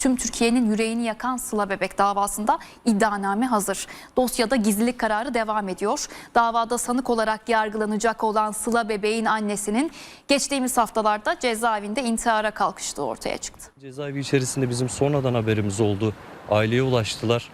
Tüm Türkiye'nin yüreğini yakan Sıla Bebek davasında iddianame hazır. Dosyada gizlilik kararı devam ediyor. Davada sanık olarak yargılanacak olan Sıla Bebek'in annesinin geçtiğimiz haftalarda cezaevinde intihara kalkıştığı ortaya çıktı. Cezaevi içerisinde bizim sonradan haberimiz oldu. Aileye ulaştılar.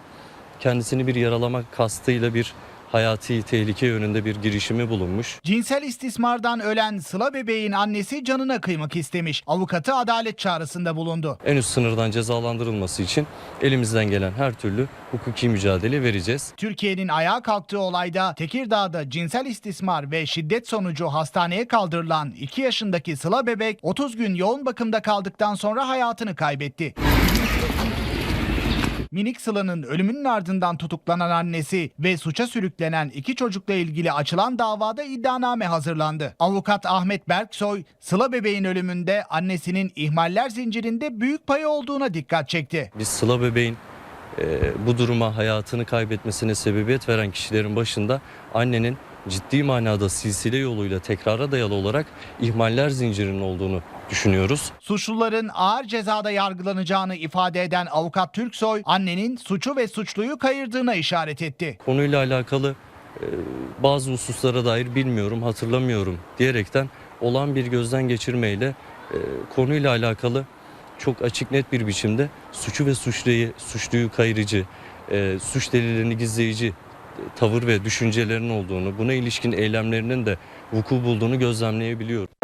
Kendisini bir yaralamak kastıyla bir hayati tehlike yönünde bir girişimi bulunmuş. Cinsel istismardan ölen Sıla bebeğin annesi canına kıymak istemiş. Avukatı adalet çağrısında bulundu. En üst sınırdan cezalandırılması için elimizden gelen her türlü hukuki mücadele vereceğiz. Türkiye'nin ayağa kalktığı olayda Tekirdağ'da cinsel istismar ve şiddet sonucu hastaneye kaldırılan 2 yaşındaki Sıla bebek 30 gün yoğun bakımda kaldıktan sonra hayatını kaybetti. Minik Sıla'nın ölümünün ardından tutuklanan annesi ve suça sürüklenen iki çocukla ilgili açılan davada iddianame hazırlandı. Avukat Ahmet Berksoy, Sıla bebeğin ölümünde annesinin ihmaller zincirinde büyük payı olduğuna dikkat çekti. Biz Sıla bebeğin e, bu duruma hayatını kaybetmesine sebebiyet veren kişilerin başında annenin ciddi manada silsile yoluyla tekrara dayalı olarak ihmaller zincirinin olduğunu düşünüyoruz. Suçluların ağır cezada yargılanacağını ifade eden avukat Türksoy, annenin suçu ve suçluyu kayırdığına işaret etti. Konuyla alakalı e, bazı hususlara dair bilmiyorum, hatırlamıyorum diyerekten olan bir gözden geçirmeyle e, konuyla alakalı çok açık net bir biçimde suçu ve suçluyu, suçluyu kayırıcı, e, suç delillerini gizleyici tavır ve düşüncelerinin olduğunu, buna ilişkin eylemlerinin de vuku bulduğunu gözlemleyebiliyorum.